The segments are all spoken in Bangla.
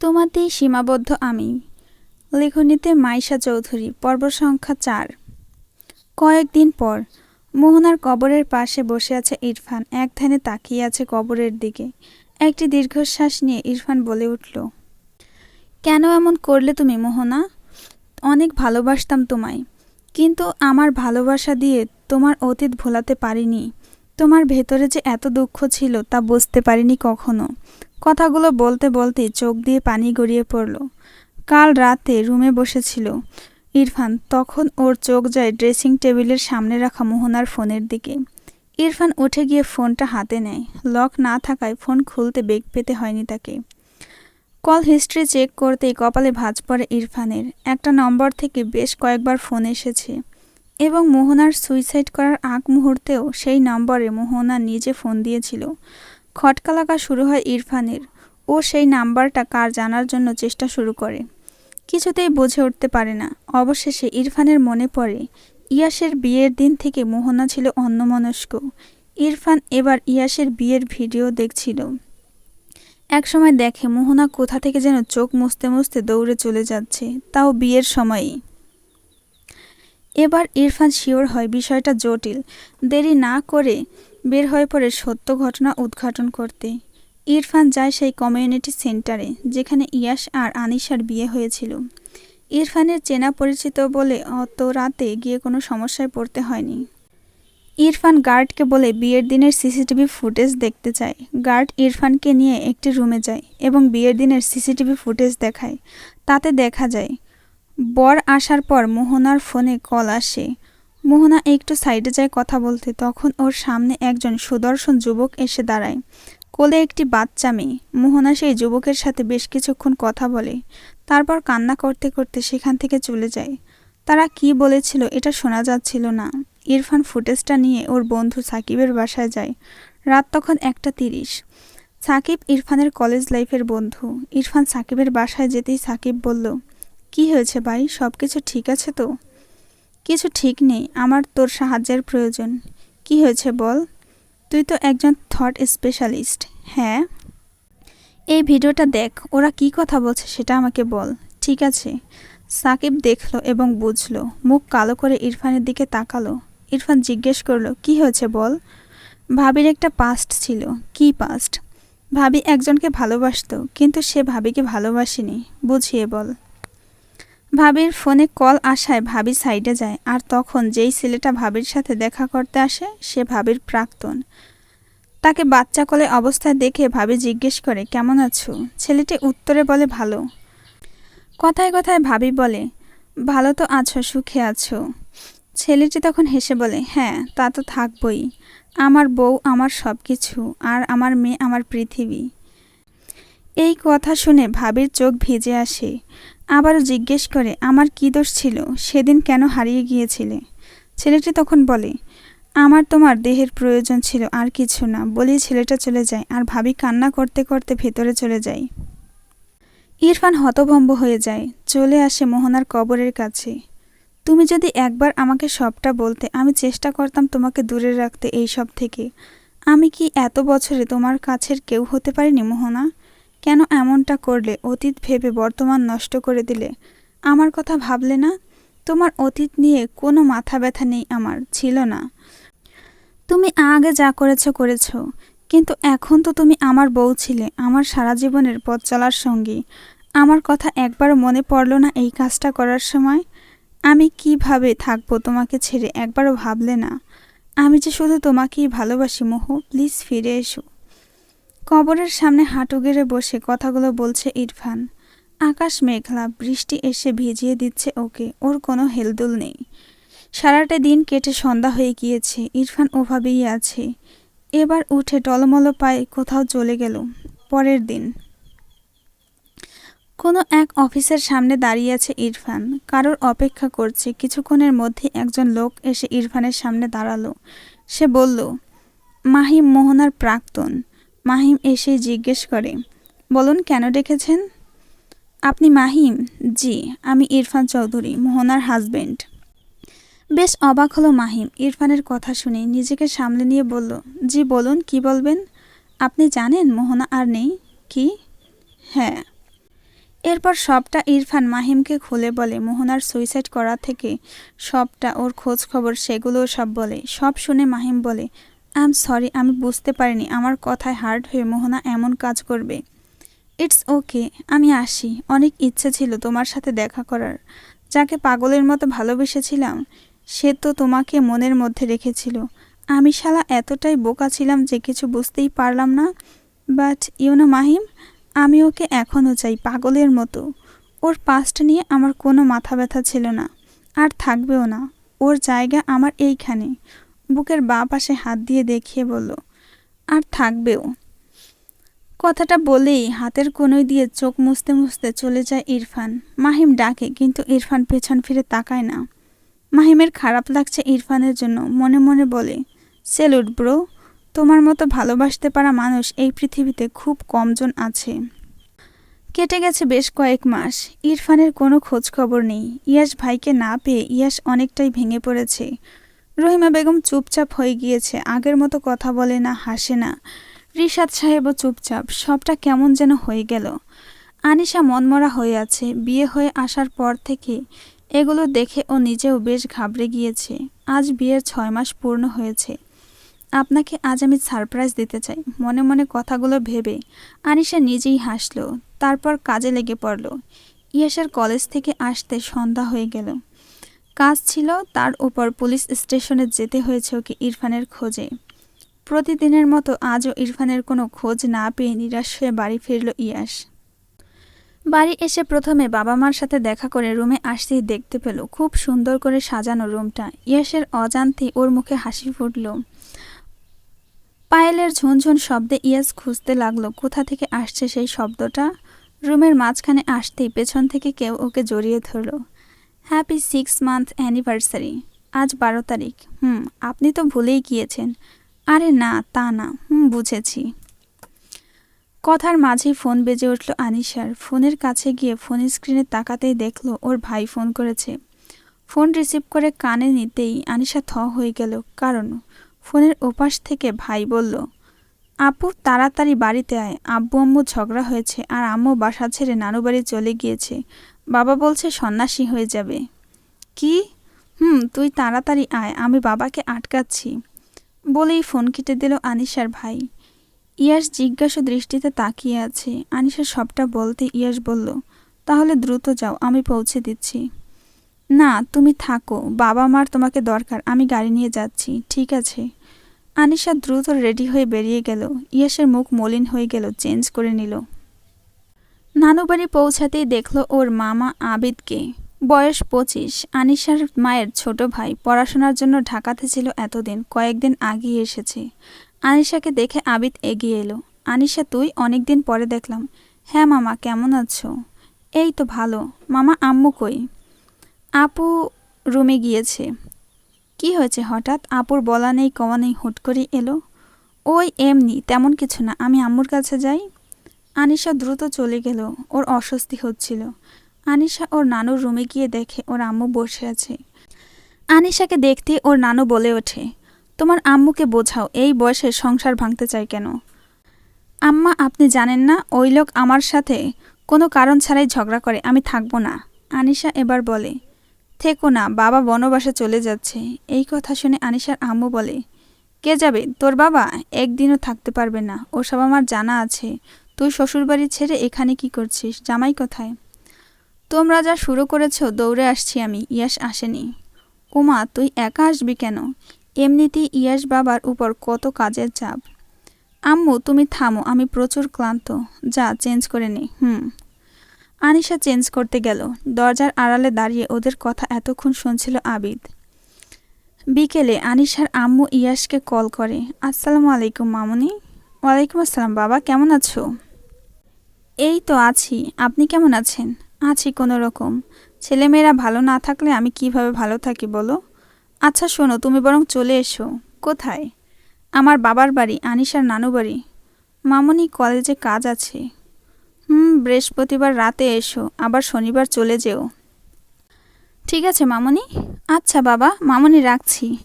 তোমাতেই সীমাবদ্ধ আমি। লেখনীতে মাইশা চৌধুরী পর্ব সংখ্যা চার কয়েকদিন পর মোহনার কবরের পাশে বসে আছে ইরফান। এক ধ্যানে তাকিয়ে আছে কবরের দিকে। একটি দীর্ঘশ্বাস নিয়ে ইরফান বলে উঠল, কেন এমন করলে তুমি মোহনা? অনেক ভালোবাসতাম তোমায়। কিন্তু আমার ভালোবাসা দিয়ে তোমার অতীত ভোলাতে পারিনি। তোমার ভেতরে যে এত দুঃখ ছিল তা বুঝতে পারিনি কখনো। কথাগুলো বলতে বলতে চোখ দিয়ে পানি গড়িয়ে পড়ল। কাল রাতে রুমে বসেছিল। ইরফান তখন ওর চোখ যায় ড্রেসিং টেবিলের সামনে রাখা মোহনার ফোনের দিকে। ইরফান উঠে গিয়ে ফোনটা হাতে নেয়। লক না থাকায় ফোন খুলতে বেগ পেতে হয়নি তাকে। কল হিস্ট্রি চেক করতেই কপালে ভাঁজ পড়ে ইরফানের। একটা নম্বর থেকে বেশ কয়েকবার ফোন এসেছে। এবং মোহনার সুইসাইড করার আগ মুহূর্তেও সেই নম্বরে মোহনা নিজে ফোন দিয়েছিল। খটকা লাগা শুরু হয় ইরফানের। ও সেই নাম্বারটা কার জানার জন্য চেষ্টা শুরু করে। কিছুতেই বুঝে উঠতে পারে না। অবশেষে ইরফানের মনে পড়ে, ইয়াসের বিয়ের দিন থেকে মোহনা ছিল অন্যমনস্ক। ইরফান এবার ইয়াসের বিয়ের ভিডিও দেখছিল। একসময় দেখে মোহনা কোথা থেকে যেন চোখ মুছতে মুছতে দৌড়ে চলে যাচ্ছে, তাও বিয়ের সময়ই। এবার ইরফান শিওর হয় বিষয়টা জটিল। দেরি না করে বের হয়ে পড়ে সত্য ঘটনা উদ্ঘাটন করতে। ইরফান যায় সেই কমিউনিটি সেন্টারে, যেখানে ইয়াস আর আনিশার বিয়ে হয়েছিল। ইরফানের চেনা পরিচিত বলে অত রাতে গিয়ে কোনো সমস্যায় পড়তে হয়নি। ইরফান গার্ডকে বলে বিয়ের দিনের সিসিটিভি ফুটেজ দেখতে চায়। গার্ড ইরফানকে নিয়ে একটি রুমে যায় এবং বিয়ের দিনের সিসিটিভি ফুটেজ দেখায়। তাতে দেখা যায় বর আসার পর মোহনার ফোনে কল আসে। মোহনা একটু সাইডে যায় কথা বলতে, তখন ওর সামনে একজন সুদর্শন যুবক এসে দাঁড়ায়। কোলে একটি বাচ্চা মেয়ে। মোহনা সেই যুবকের সাথে বেশ কিছুক্ষণ কথা বলে। তারপর কান্না করতে করতে সেখান থেকে চলে যায়। তারা কি বলেছিল এটা শোনা যাচ্ছিল না। ইরফান ফুটেজটা নিয়ে ওর বন্ধু সাকিবের বাসায় যায়। রাত তখন একটা তিরিশ। সাকিব ইরফানের কলেজ লাইফের বন্ধু। ইরফান সাকিবের বাসায় যেতেই সাকিব বলল কি হয়েছে ভাই? সব কিছু ঠিক আছে তো? কিছু ঠিক নেই, আমার তোর সাহায্যের প্রয়োজন। কি হয়েছে বল? তুই তো একজন থট স্পেশালিস্ট হ্যাঁ? এই ভিডিওটা দেখ, ওরা কি কথা বলছে সেটা আমাকে বল, ঠিক আছে? সাকিব দেখল এবং বুঝলো, মুখ কালো করে ইরফানের দিকে তাকালো। ইরফান জিজ্ঞেস করল, কি হয়েছে বল? ভাবির একটা পাস্ট ছিল। কি পাস্ট ভাবি একজনকে ভালোবাসতো, কিন্তু সে ভাবিকে ভালোবাসেনি, বুঝিয়ে বল। ভাবির ফোনে কল আসায় ভাবি সাইডে যায়, আর তখন যেই ছেলেটা ভাবির সাথে দেখা করতে আসে, সে ভাবির প্রাক্তন। তাকে বাচ্চা কলে অবস্থায় দেখে ভাবি জিজ্ঞেস করে, কেমন আছো? ছেলেটি উত্তরে বলে, ভালো। কথায় কথায় ভাবি বলে, ভালো তো আছো, সুখে আছো? ছেলেটি তখন হেসে বলে হ্যাঁ তা তো থাকবই। আমার বউ আমার সব কিছু আর আমার মেয়ে আমার পৃথিবী। এই কথা শুনে ভাবির চোখ ভিজে আসে। আবারও জিজ্ঞেস করে, আমার কী দোষ ছিল? সেদিন কেন হারিয়ে গিয়েছিলে? ছেলেটি তখন বলে, আমার তোমার দেহের প্রয়োজন ছিল আর কিছু না। বলেই ছেলেটা চলে যায় আর ভাবি কান্না করতে করতে ভেতরে চলে যায়। ইরফান হতভম্ব হয়ে যায়। চলে আসে মোহনার কবরের কাছে। তুমি যদি একবার আমাকে সবটা বলতে, আমি চেষ্টা করতাম তোমাকে দূরে রাখতে এই সব থেকে। আমি কি এত বছরে তোমার কাছের কেউ হতে পারিনি, মোহনা? কেন এমনটা করলে অতীত ভেবে বর্তমান নষ্ট করে দিলে? আমার কথা ভাবলে না? তোমার অতীত নিয়ে কোনো মাথা ব্যথা নেই আমার, ছিল না। তুমি আগে যা করেছ করেছ। কিন্তু এখন তো তুমি আমার বউ ছিলে, আমার সারা জীবনের পথ চলার সঙ্গী। আমার কথা একবারও মনে পড়ল না এই কাজটা করার সময়? আমি কীভাবে থাকব তোমাকে ছেড়ে একবারও ভাবলে না? আমি যে শুধু তোমাকেই ভালোবাসি, মোহ, প্লিজ ফিরে এসো। কবরের সামনে হাঁটু গেড়ে বসে কথাগুলো বলছে ইরফান। আকাশ মেঘলা, বৃষ্টি এসে ভিজিয়ে দিচ্ছে ওকে, ওর কোনো হেলদুল নেই। সারাটা দিন কেটে সন্ধ্যা হয়ে গিয়েছে, ইরফান ওভাবেই আছে। এবার উঠে টলমলো পায়ে কোথাও চলে গেল, পরের দিন। কোনো এক অফিসের সামনে দাঁড়িয়ে আছে ইরফান, কারোর অপেক্ষা করছে, কিছুক্ষণের মধ্যে একজন লোক এসে ইরফানের সামনে দাঁড়াল। সে বলল, মাহিম মোহনার প্রাক্তন। মাহিম এসে জিজ্ঞেস করে, বলুন, কেন ডেকেছেন? আপনি মাহিম? জি, আমি ইরফান চৌধুরী, মোহনার হাজবেন্ড বেশ অবাক হলো মাহিম, ইরফানের কথা শুনে নিজেকে সামলে নিয়ে বলল, জি, বলুন, কি বলবেন? আপনি জানেন মোহনা আর নেই, কি? হ্যাঁ। এরপর সবটা ইরফান মাহিমকে খুলে বলে, মোহনার সুইসাইড করা থেকে সবটা ওর খোঁজ খবর সেগুলোও সব বলে। সব শুনে মাহিম বলে আই এম সরি আমি বুঝতে পারিনি। আমার কথায় হার্ড হয়ে মোহনা এমন কাজ করবে। ইটস ওকে আমি আসি। অনেক ইচ্ছে ছিল তোমার সাথে দেখা করার। যাকে পাগলের মতো ভালোবেসেছিলাম, সে তো তোমাকে মনের মধ্যে রেখেছিল। আমি শালা এতটাই বোকা ছিলাম যে কিছু বুঝতেই পারলাম না। বাট ইউনো মাহিম, আমি ওকে এখনও চাই পাগলের মতো। ওর পাস্ট নিয়ে আমার কোনো মাথা ব্যথা ছিল না। আর থাকবেও না। ওর জায়গা আমার এইখানে। বুকের বাঁ পাশে হাত দিয়ে দেখিয়ে বলল, আর থাকবেও। কথাটা বলেই হাতের কোনোই দিয়ে চোখ মুছতে মুছতে চলে যায় ইরফান। মাহিম ডাকে, কিন্তু ইরফান পেছন ফিরে তাকায় না। মাহিমের খারাপ লাগছে ইরফানের জন্য, মনে মনে বলে, সেলুট ব্রো, তোমার মতো ভালোবাসতে পারা মানুষ এই পৃথিবীতে খুব কমজন আছে। কেটে গেছে বেশ কয়েক মাস। ইরফানের কোনো খোঁজ খবর নেই। ইয়াস ভাইকে না পেয়ে ইয়াস অনেকটাই ভেঙে পড়েছে। রহিমা বেগম চুপচাপ হয়ে গিয়েছে। আগের মতো কথা বলে না, হাসে না। রিশাদ সাহেবও চুপচাপ। সবটা কেমন যেন হয়ে গেল। আনিশা মনমরা হয়ে আছে। বিয়ে হয়ে আসার পর থেকে এগুলো দেখে ও নিজেও বেশ ঘাবড়ে গিয়েছে। আজ বিয়ের ছয় মাস পূর্ণ হয়েছে। আপনাকে আজ আমি সারপ্রাইজ দিতে চাই। মনে মনে কথাগুলো ভেবে আনিশা নিজেই হাসলো। তারপর কাজে লেগে পড়ল। ইয়াসের কলেজ থেকে আসতে সন্ধ্যা হয়ে গেল। কাজ ছিল তার উপর পুলিশ স্টেশনে যেতে হয়েছে ওকে ইরফানের খোঁজে। প্রতিদিনের মতো আজও ইরফানের কোনো খোঁজ না পেয়ে নিরাশ হয়ে বাড়ি ফিরল ইয়াস। বাড়ি এসে প্রথমে বাবা মার সাথে দেখা করে রুমে আসতেই দেখতে পেল খুব সুন্দর করে সাজানো রুমটা। ইয়াসের অজান্তে ওর মুখে হাসি ফুটল। পায়েলের ঝুনঝুন শব্দে ইয়াস খুঁজতে লাগল কোথা থেকে আসছে সেই শব্দটা। রুমের মাঝখানে আসতেই পেছন থেকে কেউ ওকে জড়িয়ে ধরল। হ্যাপি সিক্স মান্থ অ্যানিভার্সারি আজ বারো তারিখ। হুম, আপনি তো ভুলেই গিয়েছেন। আরে না, তা না। হুম, বুঝেছি। কথার মাঝেই ফোন বেজে উঠল আনিশার। ফোনের কাছে গিয়ে ফোন স্ক্রিনে তাকাতেই দেখল ওর ভাই ফোন করেছে। ফোন রিসিভ করে কানে নিতেই আনিশা থ হয়ে গেল। কারণ ফোনের ওপাশ থেকে ভাই বলল, আপু, তাড়াতাড়ি বাড়িতে আয়। আব্বু আম্মু ঝগড়া হয়েছে আর আম্মু বাসা ছেড়ে নানু বাড়ি চলে গিয়েছে। বাবা বলছে সন্ন্যাসী হয়ে যাবে। কি? হুম, তুই তাড়াতাড়ি আয়, আমি বাবাকে আটকাচ্ছি। বলেই ফোন কেটে দিল আনিশার ভাই। ইয়াস জিজ্ঞাসা দৃষ্টিতে তাকিয়ে আছে। আনিশা সবটা বলতে ইয়াস বলল, তাহলে দ্রুত যাও, আমি পৌঁছে দিচ্ছি। না, তুমি থাকো, বাবা মার তোমাকে দরকার, আমি গাড়ি নিয়ে যাচ্ছি, ঠিক আছে? আনিশা দ্রুত রেডি হয়ে বেরিয়ে গেল। ইয়াসের মুখ মলিন হয়ে গেল, চেঞ্জ করে নিল। নানু বাড়ি পৌঁছাতেই দেখল ওর মামা আবিদকে। বয়স পঁচিশ। আনিশার মায়ের ছোট ভাই। পড়াশোনার জন্য ঢাকাতে ছিল এতদিন, কয়েকদিন আগেই এসেছে। আনিশাকে দেখে আবিদ এগিয়ে এলো। আনিশা, তুই অনেকদিন পরে দেখলাম। হ্যাঁ মামা, কেমন আছো? এই তো ভালো। মামা, আম্মু কই? আপু রুমে গিয়েছে। কি হয়েছে হঠাৎ? আপুর বলা নেই, কওয়া নেই, হুট করে এলো? ওই এমনি, তেমন কিছু না। আমি আম্মুর কাছে যাই। আনিশা দ্রুত চলে গেল, ওর অস্বস্তি হচ্ছিল। আনিশা ওর নানুর রুমে গিয়ে দেখে ওর আম্মু বসে আছে। আনিশাকে দেখতে ওর নানু বলে ওঠে, তোমার আম্মুকে বোঝাও, এই বয়সে সংসার ভাঙতে চায় কেন? আম্মা, আপনি জানেন না, ওই লোক আমার সাথে কোনো কারণ ছাড়াই ঝগড়া করে, আমি থাকব না। আনিশা এবার বলে, থেকো না, বাবা বনবাসে চলে যাচ্ছে। এই কথা শুনে আনিশার আম্মু বলে, কে যাবে? তোর বাবা একদিনও থাকতে পারবে না, ওসব আমার জানা আছে। তুই শ্বশুরবাড়ি ছেড়ে এখানে কি করছিস? জামাই কোথায়? তোমরা যা শুরু করেছ, দৌড়ে আসছি আমি। ইয়াস আসেনি। ওমা তুই একা আসবি কেন? এমনিতেই ইয়াস বাবার উপর কত কাজের চাপ। আম্মু, তুমি থামো, আমি প্রচুর ক্লান্ত। যা, চেঞ্জ করে নে। হুম। আনিশা চেঞ্জ করতে গেল। দরজার আড়ালে দাঁড়িয়ে ওদের কথা এতক্ষণ শুনছিল আবিদ। বিকেলে আনিশার আম্মু ইয়াসকে কল করে। আসসালামু আলাইকুম, মামুনি। ওয়ালাইকুম আসসালাম, বাবা, কেমন আছো? এই তো আছি। আপনি কেমন আছেন? আছি কোনো রকম। ছেলেমেয়েরা ভালো না থাকলে আমি কীভাবে ভালো থাকি বলো? আচ্ছা শোনো, তুমি বরং চলে এসো। কোথায়? আমার বাবার বাড়ি, আনিশার নানু বাড়ি। মামনি কলেজে কাজ আছে। হুম, বৃহস্পতিবার রাতে এসো, আবার শনিবার চলে যেও। ঠিক আছে, মামনি? আচ্ছা বাবা, মামনি রাখছি।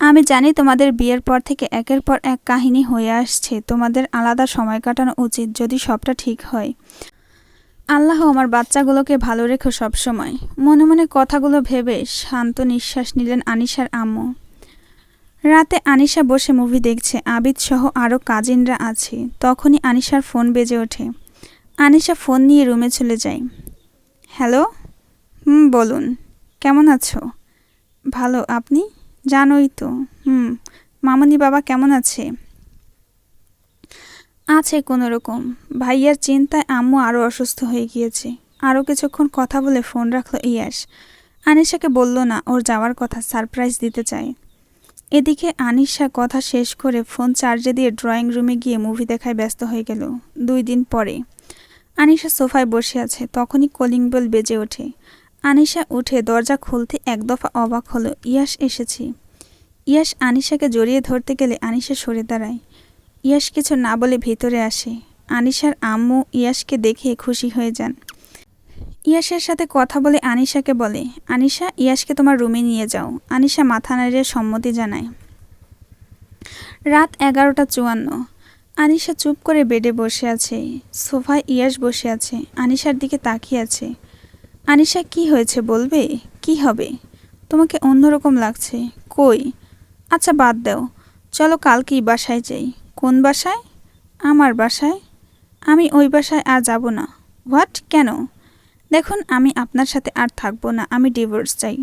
আমি জানি তোমাদের বিয়ের পর থেকে একের পর এক কাহিনী হয়ে আসছে। তোমাদের আলাদা সময় কাটানো উচিত যদি সবটা ঠিক হয়। আল্লাহ আমার বাচ্চাগুলোকে ভালো রেখো সবসময়। মনে মনে কথাগুলো ভেবে শান্ত নিঃশ্বাস নিলেন আনিশার আম্মু। রাতে আনিশা বসে মুভি দেখছে। আবিদ সহ আরও কাজিনরা আছে। তখনই আনিশার ফোন বেজে ওঠে। আনিশা ফোন নিয়ে রুমে চলে যায়। হ্যালো? হুম, বলুন। কেমন আছো? ভালো। আপনি? জানোই তো। হুম, মামনি বাবা কেমন আছে? আছে কোনো রকম ভাইয়ার চিন্তায় আম্মু আরও অসুস্থ হয়ে গিয়েছে। আরও কিছুক্ষণ কথা বলে ফোন রাখল ইয়াস আনিশাকে বলল না, ওর যাওয়ার কথা, সারপ্রাইজ দিতে চায় এদিকে আনিশা কথা শেষ করে ফোন চার্জে দিয়ে ড্রয়িং রুমে গিয়ে মুভি দেখায় ব্যস্ত হয়ে গেল। দুই দিন পরে। আনিশা সোফায় বসে আছে, তখনই কলিং বেল বেজে ওঠে। আনিশা উঠে দরজা খুলতে এক দফা অবাক হলো। ইয়াস এসেছি। ইয়াস আনিশাকে জড়িয়ে ধরতে গেলে আনিশা সরে দাঁড়ায়। ইয়াস কিছু না বলে ভিতরে আসে। আনিশার আম্মু ইয়াসকে দেখে খুশি হয়ে যান। ইয়াসের সাথে কথা বলে আনিশাকে বলে, আনিশা ইয়াসকে তোমার রুমে নিয়ে যাও। আনিশা মাথা নাড়িয়ে সম্মতি জানায়। রাত এগারোটা চুয়ান্ন। আনিশা চুপ করে বেডে বসে আছে। সোফায় ইয়াস বসে আছে। আনিশার দিকে তাকিয়ে আছে। আনিশা, কি হয়েছে বলবে? কি হবে? তোমাকে অন্যরকম লাগছে। কই? আচ্ছা বাদ দাও। চলো কালকেই বাসায় যাই। কোন বাসায়? আমার বাসায়। আমি ওই বাসায় আর যাব না। হোয়াট? কেন? দেখুন, আমি আপনার সাথে আর থাকব না। আমি ডিভোর্স চাই।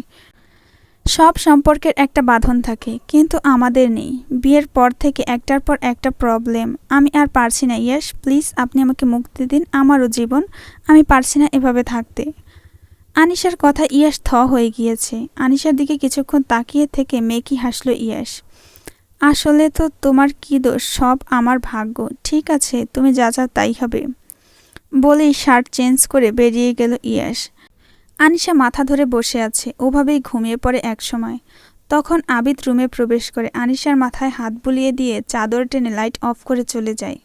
সব সম্পর্কের একটা বাঁধন থাকে, কিন্তু আমাদের নেই। বিয়ের পর থেকে একটার পর একটা প্রবলেম। আমি আর পারছি না। ইয়াস, প্লিজ, আপনি আমাকে মুক্তি দিন। আমারও জীবন। আমি পারছি না এভাবে থাকতে। আনিশার কথা ইয়াস থ হয়ে গিয়েছে। আনিশার দিকে কিছুক্ষণ তাকিয়ে থেকে মেকি হাসলো ইয়াস আসলে তো তোমার কি দোষ? সব আমার ভাগ্য। ঠিক আছে, তুমি যা যা তাই হবে। বলেই শার্ট চেঞ্জ করে বেরিয়ে গেল ইয়াস আনিশা মাথা ধরে বসে আছে, ওভাবেই ঘুমিয়ে পড়ে এক সময়। তখন আবিদ রুমে প্রবেশ করে আনিশার মাথায় হাত বুলিয়ে দিয়ে চাদর টেনে লাইট অফ করে চলে যায়।